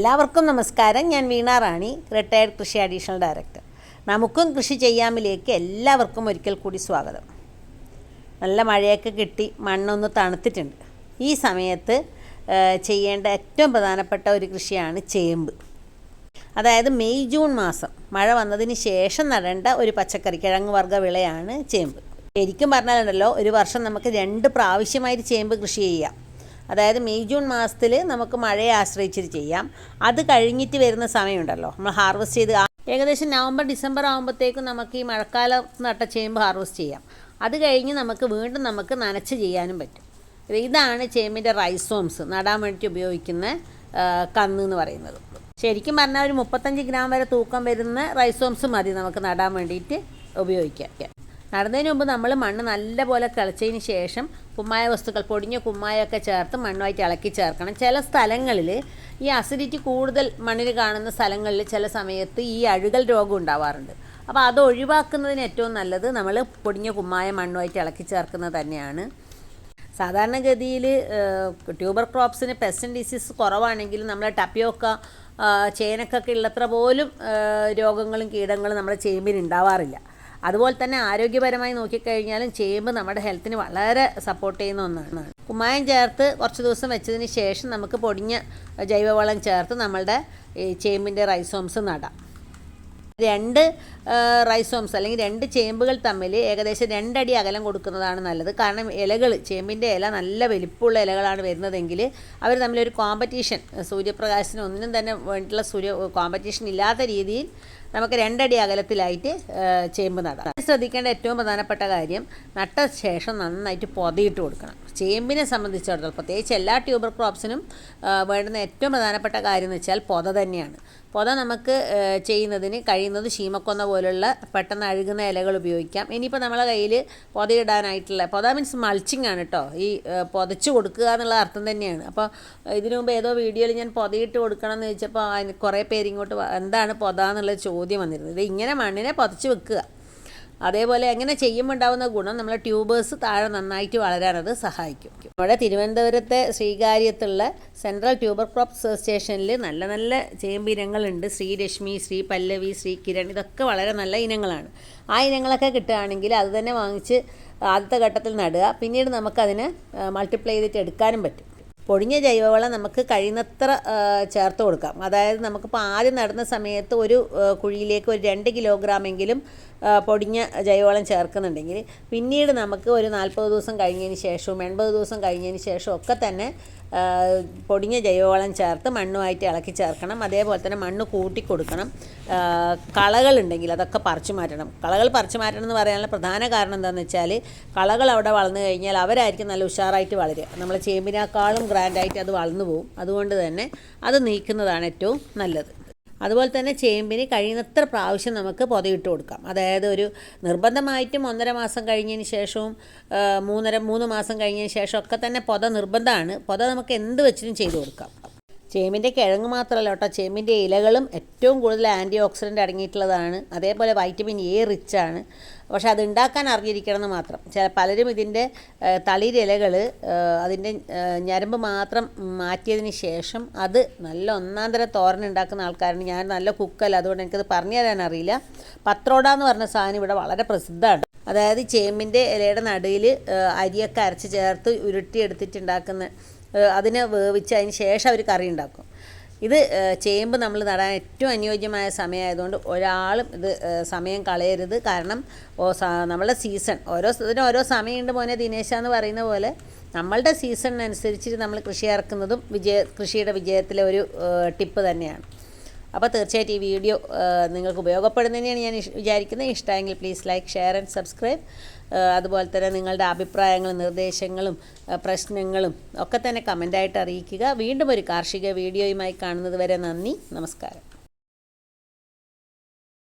എല്ലാവർക്കും നമസ്കാരം. ഞാൻ വീണാ റാണി റിട്ടയർഡ് കൃഷി അഡീഷണൽ ഡയറക്ടർ നമുക്കും കൃഷി ചെയ്യാമിലേക്ക് എല്ലാവർക്കും ഒരിക്കൽ കൂടി സ്വാഗതം. നല്ല മഴയൊക്കെ കിട്ടി മണ്ണൊന്ന് തണുത്തിട്ടുണ്ട്. ഈ സമയത്ത് ചെയ്യേണ്ട ഏറ്റവും പ്രധാനപ്പെട്ട ഒരു കൃഷിയാണ് ചേമ്പ്. അതായത് മെയ് ജൂൺ മാസം മഴ വന്നതിന് ശേഷം നടേണ്ട ഒരു പച്ചക്കറി കിഴങ്ങ് വർഗ വിളയാണ് ചേമ്പ്. ശരിക്കും പറഞ്ഞാലുണ്ടല്ലോ ഒരു വർഷം നമുക്ക് രണ്ട് പ്രാവശ്യമായിട്ട് ചേമ്പ് കൃഷി ചെയ്യാം. അതായത് മെയ് ജൂൺ മാസത്തിൽ നമുക്ക് മഴയെ ആശ്രയിച്ചിട്ട് ചെയ്യാം. അത് കഴിഞ്ഞിട്ട് വരുന്ന സമയമുണ്ടല്ലോ. നമ്മൾ ഹാർവെസ്റ്റ് ചെയ്ത് ഏകദേശം നവംബർ ഡിസംബർ ആകുമ്പോഴത്തേക്കും നമുക്ക് ഈ മഴക്കാലം നട്ട ചേമ്പ് ഹാർവെസ്റ്റ് ചെയ്യാം. അത് കഴിഞ്ഞ് നമുക്ക് വീണ്ടും നമുക്ക് നനച്ച് ചെയ്യാനും പറ്റും. ഇത് ഇതാണ് ചേമ്പിന്റെ റൈസോംസ് നടാൻ വേണ്ടി ഉപയോഗിക്കുന്ന കന്ന് എന്ന് പറയുന്നത്. ശരിക്കും പറഞ്ഞാൽ ഒരു മുപ്പത്തഞ്ച് ഗ്രാം വരെ തൂക്കം വരുന്ന റൈസോംസ് മതി നമുക്ക് നടാൻ വേണ്ടിയിട്ട് ഉപയോഗിക്കാം നടുന്നതിന് മുമ്പ് നമ്മൾ മണ്ണ് നല്ലപോലെ തിളച്ചതിന് ശേഷം കുമ്മായ വസ്തുക്കൾ പൊടിഞ്ഞ കുമ്മായൊക്കെ ചേർത്ത് മണ്ണുമായിട്ട് ഇളക്കി ചേർക്കണം. ചില സ്ഥലങ്ങളിൽ ഈ അസിഡിറ്റി കൂടുതൽ മണ്ണിൽ കാണുന്ന സ്ഥലങ്ങളിൽ ചില സമയത്ത് ഈ അഴുകൽ രോഗം ഉണ്ടാവാറുണ്ട്. അപ്പോൾ അത് ഒഴിവാക്കുന്നതിന് ഏറ്റവും നല്ലത് നമ്മൾ പൊടിഞ്ഞ കുമ്മായ മണ്ണുമായിട്ട് ഇളക്കി ചേർക്കുന്നത് തന്നെയാണ്. സാധാരണഗതിയിൽ ട്യൂബർ ക്രോപ്സിന് പെസ്റ്റൻ ഡിസീസ് കുറവാണെങ്കിലും നമ്മൾ ടപ്പിയോക്ക ചേനക്കൊക്കെ ഉള്ളത്ര പോലും രോഗങ്ങളും കീടങ്ങളും നമ്മുടെ ചേമ്പിന് ഉണ്ടാവാറില്ല. അതുപോലെ തന്നെ ആരോഗ്യപരമായി നോക്കിക്കഴിഞ്ഞാലും ചേമ്പ് നമ്മുടെ ഹെൽത്തിന് വളരെ സപ്പോർട്ട് ചെയ്യുന്ന ഒന്നാണ്. കുമ്മായം ചേർത്ത് കുറച്ച് ദിവസം വെച്ചതിന് ശേഷം നമുക്ക് പൊടിഞ്ഞ ജൈവവളം ചേർത്ത് നമ്മളുടെ ചേമ്പിന്റെ റൈസോംസ് നടാം. രണ്ട് റൈസോംസ് അല്ലെങ്കിൽ രണ്ട് ചേമ്പുകൾ തമ്മിൽ ഏകദേശം രണ്ടടി അകലം കൊടുക്കുന്നതാണ് നല്ലത്. കാരണം ഇലകൾ ചേമ്പിന്റെ ഇല നല്ല വലിപ്പമുള്ള ഇലകളാണ് വരുന്നതെങ്കിൽ അവർ തമ്മിലൊരു കോമ്പറ്റീഷൻ സൂര്യപ്രകാശത്തിന് ഒന്നിനും തന്നെ വേണ്ടിയിട്ടുള്ള സൂര്യ കോമ്പറ്റീഷൻ ഇല്ലാത്ത രീതിയിൽ നമുക്ക് രണ്ടടി അകലത്തിലായിട്ട് ചേമ്പ് നടാം. ശ്രദ്ധിക്കേണ്ട ഏറ്റവും പ്രധാനപ്പെട്ട കാര്യം നട്ട ശേഷം നന്നായിട്ട് പൊതിയിട്ട് കൊടുക്കണം. ചേമ്പിനെ സംബന്ധിച്ചിടത്തോളം പ്രത്യേകിച്ച് എല്ലാ ട്യൂബർ ക്രോപ്സിനും വേണ്ടുന്ന ഏറ്റവും പ്രധാനപ്പെട്ട കാര്യം എന്ന് വെച്ചാൽ പൊത തന്നെയാണ്. പൊത നമുക്ക് ചെയ്യുന്നതിന് കഴിയുന്നത് ശീമക്കൊന്ന പോലുള്ള പെട്ടെന്ന് അഴുകുന്ന ഇലകൾ ഉപയോഗിക്കാം. ഇനിയിപ്പോൾ നമ്മളെ കയ്യിൽ പൊതയിടാനായിട്ടുള്ള പൊത മീൻസ് മൾച്ചിങ് ആണ് കേട്ടോ ഈ പൊതച്ച് കൊടുക്കുക എന്നുള്ള അർത്ഥം തന്നെയാണ്. അപ്പോൾ ഇതിനു മുമ്പ് ഏതോ വീഡിയോയിൽ ഞാൻ പൊതയിട്ട് കൊടുക്കണം എന്ന് ചോദിച്ചപ്പോൾ കുറേ പേര് ഇങ്ങോട്ട് എന്താണ് പൊത എന്നുള്ള ചോദ്യം വന്നിരുന്നത്. ഇത് ഇങ്ങനെ മണ്ണിനെ പൊതച്ച് വെക്കുക. അതേപോലെ അങ്ങനെ ചെയ്യുമ്പോൾ ഉണ്ടാകുന്ന ഗുണം നമ്മളെ ട്യൂബേഴ്സ് താഴെ നന്നായിട്ട് വളരാനത് സഹായിക്കും. നമ്മുടെ തിരുവനന്തപുരത്തെ ശ്രീകാര്യത്തുള്ള സെൻട്രൽ ട്യൂബർ ക്രോപ്പ് റിസർച്ച് സ്റ്റേഷനിൽ നല്ല നല്ല ചേമ്പിനങ്ങളുണ്ട്. ശ്രീരശ്മി ശ്രീ പല്ലവി ശ്രീ കിരൺ ഇതൊക്കെ വളരെ നല്ല ഇനങ്ങളാണ്. ആ ഇനങ്ങളൊക്കെ കിട്ടുകയാണെങ്കിൽ അത് തന്നെ വാങ്ങിച്ച് ആദ്യത്തെ ഘട്ടത്തിൽ നടുക. പിന്നീട് നമുക്കതിനെ മൾട്ടിപ്ലൈ ചെയ്തിട്ട് എടുക്കാനും പറ്റും. പൊടിഞ്ഞ ജൈവവളം നമുക്ക് കഴിയുന്നത്ര ചേർത്ത് കൊടുക്കാം. അതായത് നമുക്കിപ്പോൾ ആദ്യം നടുന്ന സമയത്ത് ഒരു കുഴിയിലേക്ക് ഒരു രണ്ട് കിലോഗ്രാമെങ്കിലും പൊടിഞ്ഞ ജൈവവളം ചേർക്കുന്നുണ്ടെങ്കിൽ പിന്നീട് നമുക്ക് ഒരു നാൽപ്പത് ദിവസം കഴിഞ്ഞതിന് ശേഷവും എൺപത് ദിവസം കഴിഞ്ഞതിന് ശേഷവും ഒക്കെ തന്നെ പൊടിഞ്ഞ ജൈവവളം ചേർത്ത് മണ്ണുമായിട്ട് ഇളക്കി ചേർക്കണം. അതേപോലെ തന്നെ മണ്ണ് കൂട്ടി കൊടുക്കണം. കളകളുണ്ടെങ്കിൽ അതൊക്കെ പറിച്ചു മാറ്റണം. കളകൾ പറിച്ചു മാറ്റണം എന്ന് പറയാനുള്ള പ്രധാന കാരണം എന്താണെന്ന് വെച്ചാൽ കളകൾ അവിടെ വളർന്നു കഴിഞ്ഞാൽ അവരായിരിക്കും നല്ല ഉഷാറായിട്ട് വളരുക. നമ്മൾ ചേമ്പിനേക്കാളും ഗ്രാൻഡായിട്ട് അത് വളർന്നു പോകും അതുകൊണ്ട് തന്നെ അത് നീക്കുന്നതാണ് ഏറ്റവും നല്ലത്. അതുപോലെ തന്നെ ചേമ്പിന് കഴിയുന്നത്ര പ്രാവശ്യം നമുക്ക് പൊതയിട്ട് കൊടുക്കാം. അതായത് ഒരു നിർബന്ധമായിട്ടും ഒന്നര മാസം കഴിഞ്ഞതിന് ശേഷവും മൂന്നര മൂന്ന് മാസം കഴിഞ്ഞതിന് ശേഷം ഒക്കെ തന്നെ പൊത നിർബന്ധമാണ്. പൊത നമുക്ക് എന്ത് വെച്ചിട്ടും ചെയ്തു കൊടുക്കാം. ചേമ്പിന്റെ കിഴങ്ങ് മാത്രമല്ല കേട്ടോ. ചേമ്പിന്റെ ഇലകളും ഏറ്റവും കൂടുതൽ ആന്റി ഓക്സിഡന്റ് അടങ്ങിയിട്ടുള്ളതാണ്. അതേപോലെ വൈറ്റമിൻ എ റിച്ച് ആണ്. പക്ഷെ അത് ഉണ്ടാക്കാൻ അറിഞ്ഞിരിക്കണം എന്ന് മാത്രം. ചില പലരും ഇതിന്റെ തളിരിലകൾ അതിന്റെ ഞരമ്പ് മാത്രം മാറ്റിയതിന് ശേഷം അത് നല്ല ഒന്നാം തരം തോരൻ ഉണ്ടാക്കുന്ന ആൾക്കാരാണ്. ഞാൻ നല്ല കുക്കല്ല അതുകൊണ്ട് എനിക്കത് പറഞ്ഞു തരാൻ അറിയില്ല. പത്രോട എന്ന് പറഞ്ഞ സാധനം ഇവിടെ വളരെ പ്രസിദ്ധമാണ്. അതായത് ചേമ്പിന്റെ ഇലയുടെ നടുവിൽ അരിയൊക്കെ അരച്ച് ചേർത്ത് ഉരുട്ടിയെടുത്തിട്ടുണ്ടാക്കുന്ന ഏഹ് അതിനെ വേവിച്ച് അതിന് ശേഷം അവർ കറി ഉണ്ടാക്കും. ഇത് ചേമ്പ് നമ്മൾ നടാൻ ഏറ്റവും അനുയോജ്യമായ സമയമായതുകൊണ്ട് ഒരാളും ഇത് സമയം കളയരുത്. കാരണം നമ്മളുടെ സീസൺ. ഓരോ ഇതിന് ഓരോ സമയമുണ്ട് മോനെ ദിനേശ എന്ന് പറയുന്ന പോലെ. നമ്മളുടെ സീസണിനനുസരിച്ച് നമ്മൾ കൃഷി ഇറക്കുന്നതും വിജയ കൃഷിയുടെ വിജയത്തിലെ ഒരു ടിപ്പ് തന്നെയാണ്. അപ്പോൾ തീർച്ചയായിട്ടും ഈ വീഡിയോ നിങ്ങൾക്ക് ഉപയോഗപ്പെടുന്നതിനെയാണ് ഞാൻ വിചാരിക്കുന്നത്. ഇഷ്ടമെങ്കിൽ please like share and subscribe അതുപോലെ തന്നെ നിങ്ങളുടെ അഭിപ്രായങ്ങളും നിർദ്ദേശങ്ങളും പ്രശ്നങ്ങളും ഒക്കെ തന്നെ കമന്റായിട്ട് അറിയിക്കുക. വീണ്ടും ഒരു കാർഷിക വീഡിയോയുമായി കാണുന്നത് വരെ നന്ദി. നമസ്കാരം.